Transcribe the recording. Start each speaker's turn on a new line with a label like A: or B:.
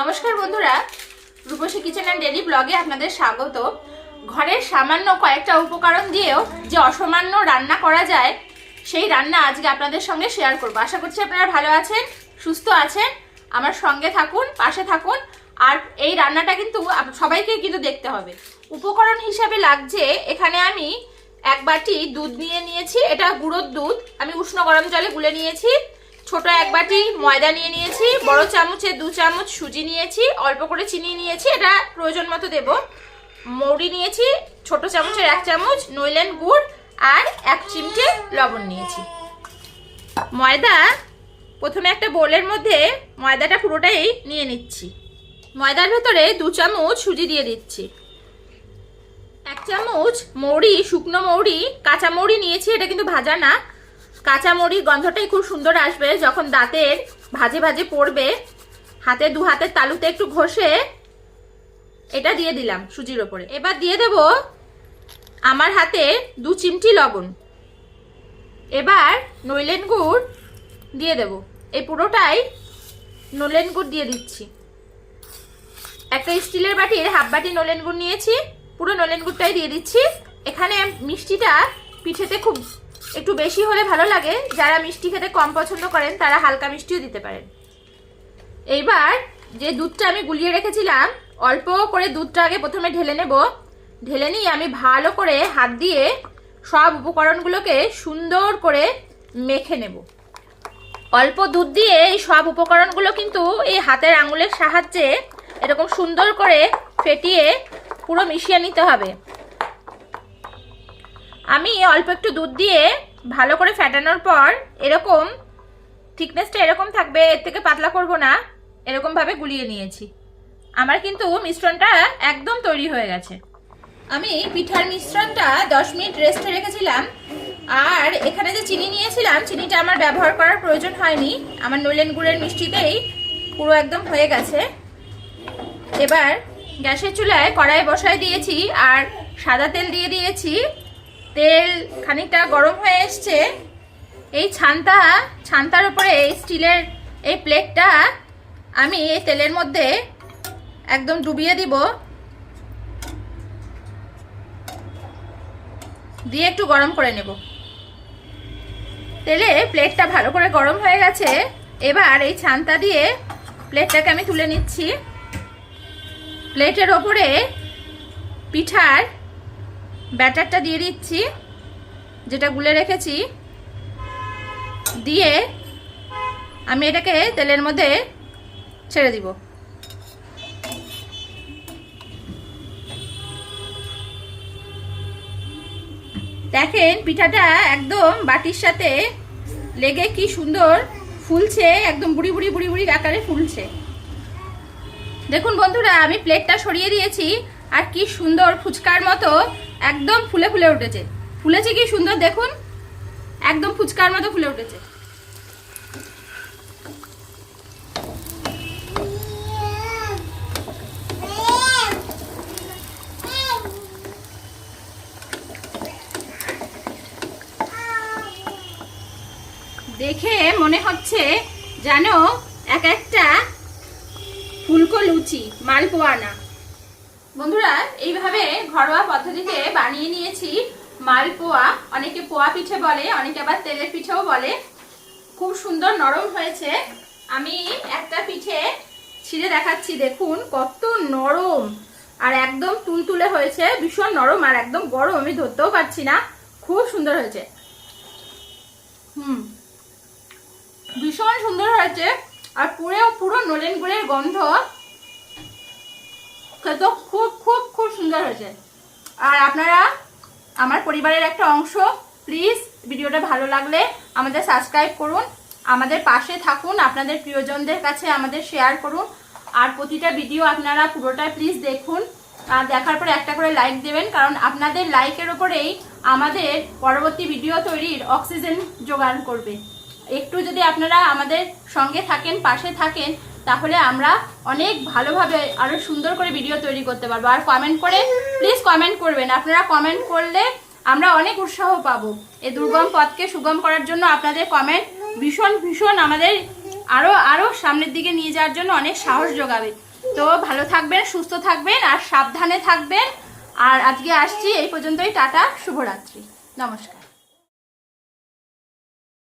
A: নমস্কার বন্ধুরা, রূপসী kitchen and daily ব্লগে আপনাদের স্বাগত। ঘরের সামান্য কয়েকটা উপকরণ দিয়েও যে অসামান্য রান্না করা যায়, সেই রান্না আজকে আপনাদের সঙ্গে শেয়ার করব। আশা করছি আপনারা ভালো আছেন, সুস্থ আছেন, আমার সঙ্গে থাকুন, পাশে থাকুন, আর এই রান্নাটা কিন্তু সবাইকে কিন্তু দেখতে হবে। উপকরণ হিসাবে লাগছে, এখানে আমি এক বাটি দুধ নিয়ে নিয়েছি, এটা গুঁড়োর দুধ, আমি উষ্ণ গরম জলে গুলে নিয়েছি। ছোট এক বাটি ময়দা নিয়ে নিয়েছি, বড় চামচে দু চামচ সুজি নিয়েছি, অল্প করে চিনি নিয়েছি, এটা প্রয়োজন মতো দেব। মৌরি নিয়েছি, ছোট চামচের এক চামচ নইলেন গুড় আর এক চিমটে লবণ নিয়েছি। ময়দা, প্রথমে একটা বোলের মধ্যে ময়দাটা পুরোটাই নিয়ে নিচ্ছি। ময়দার ভেতরে দু চামচ সুজি দিয়ে দিচ্ছি। এক চামচ মৌরি, শুকনো মৌরি, কাঁচা মৌরি নিয়েছি, এটা কিন্তু ভাজা না। কাঁচা মৌরির গন্ধটাই খুব সুন্দর আসবে যখন দাঁতের ভাজে ভাজে পড়বে। হাতে দু হাতের তালুতে একটু ঘষে এটা দিয়ে দিলাম সুজির ওপরে। এবার দিয়ে দেব আমার হাতে দু চিমটি লবণ। এবার নইলেন গুড় দিয়ে দেব। এই পুরোটাই নলেন গুড় দিয়ে দিচ্ছি। একটা স্টিলের বাটির হাফ বাটি নলেন গুড় নিয়েছি, পুরো নলেন গুড়টাই দিয়ে দিচ্ছি। এখানে মিষ্টিটা পিঠেতে খুব একটু বেশি হলে ভালো লাগে। যারা মিষ্টি খেতে কম পছন্দ করেন, তারা হালকা মিষ্টিও দিতে পারেন। এইবার যে দুধটা আমি গুলিয়ে রেখেছিলাম, অল্প করে দুধটা আগে প্রথমে ঢেলে নেব। ঢেলে নিয়ে আমি ভালো করে হাত দিয়ে সব উপকরণগুলোকে সুন্দর করে মেখে নেব। অল্প দুধ দিয়ে এই সব উপকরণগুলো কিন্তু এই হাতের আঙুলের সাহায্যে এরকম সুন্দর করে ফেটিয়ে পুরো মিশিয়ে নিতে হবে। আমি অল্প একটু দুধ দিয়ে ভালো করে ফেটানোর পর এরকম থিকনেসটা এরকম থাকবে, এর থেকে পাতলা করব না, এরকমভাবে গুলিয়ে নিয়েছি। আমার কিন্তু মিশ্রণটা একদম তৈরি হয়ে গেছে। আমি পিঠার মিশ্রণটা দশ মিনিট রেস্টে রেখেছিলাম, আর এখানে যে চিনি নিয়েছিলাম, চিনিটা আমার ব্যবহার করার প্রয়োজন হয়নি। আমার নলেন গুড়ের মিষ্টিতেই পুরো একদম হয়ে গেছে। এবার গ্যাসের চুলায় কড়াই বসায় দিয়েছি, আর সাদা তেল দিয়ে দিয়েছি। তেল খানিকটা গরম হয়ে এসছে। এই ছান্তা ছান্তার উপরে এই স্টিলের এই প্লেটটা আমি এই তেলের মধ্যে একদম ডুবিয়ে দিব। দিয়ে একটু গরম করে নেব। তেলে প্লেটটা ভালো করে গরম হয়ে গেছে। এবার এই ছান্তা দিয়ে প্লেটটাকে আমি তুলে নিচ্ছি। প্লেটের ওপরে পিঠার ব্যাটারটা দিয়ে দিচ্ছি, যেটা গুলে রেখেছি, দিয়ে আমি এটাকে তেলের মধ্যে ছেড়ে দিব। দেখেন পিঠাটা একদম বাটির সাথে লেগে কি সুন্দর ফুলছে, একদম বুড়ি বুড়ি বুড়ি বুড়ি আকারে ফুলছে। দেখুন বন্ধুরা, আমি প্লেটটা সরিয়ে দিয়েছি, আর কি সুন্দর ফুচকার মতো একদম ফুলে ফুলে উঠেছে। ফুলেছে কি সুন্দর দেখুন। একদম ফুচকার মতো ফুলে উঠেছে। দেখে মনে হচ্ছে যেন এক একটা ফুলকো লুচি মালপোয়া না বন্ধুরা, এইভাবে ঘরোয়া পদ্ধতিতে বানিয়ে নিয়েছি মালপোয়া অনেকে পোয়া পিঠে বলে, অনেকে আবার তেলের পিঠেও বলে। খুব সুন্দর নরম হয়েছে। আমি একটা পিঠে ছিঁড়ে দেখাচ্ছি, দেখুন, কত নরম। আর একদম তুলতুলে হয়েছে, ভীষণ নরম আর একদম গরম আমি ধরতেও পারছি না। খুব সুন্দর হয়েছে। হুম, ভীষণ সুন্দর হয়েছে। আর পুরো পুরো নলেন গুড়ের গন্ধ। খেতে খুব খুব খুব সুন্দর হয়েছে। আর আপনারা আমার পরিবারের একটা অংশ প্লিজ ভিডিওটা ভালো লাগলে আমাদের সাবস্ক্রাইব করুন, আমাদের পাশে থাকুন, আপনাদের প্রিয়জনদের কাছে আমাদের শেয়ার করুন, আর প্রতিটা ভিডিও আপনারা পুরোটা প্লিজ দেখুন, আর দেখার পরে একটা করে লাইক দেবেন, কারণ আপনাদের লাইকের ওপরেই আমাদের পরবর্তী ভিডিও তৈরির অক্সিজেন যোগান করবে। একটু যদি আপনারা আমাদের সঙ্গে থাকেন, পাশে থাকেন তাহলে আমরা অনেক ভালোভাবে আরও সুন্দর করে ভিডিও তৈরি করতে পারব। আর কমেন্ট করে প্লিজ কমেন্ট করবেন। আপনারা কমেন্ট করলে আমরা অনেক উৎসাহ পাবো। এই দুর্গম পথকে সুগম করার জন্য আপনাদের কমেন্ট ভীষণ ভীষণ আমাদের আরও আরও সামনের দিকে নিয়ে যাওয়ার জন্য অনেক সাহস যোগাবে। তো ভালো থাকবেন, সুস্থ থাকবেন, আর সাবধানে থাকবেন। আর আজকে আসছি, এই পর্যন্তই, টাটা, শুভরাত্রি। নমস্কার।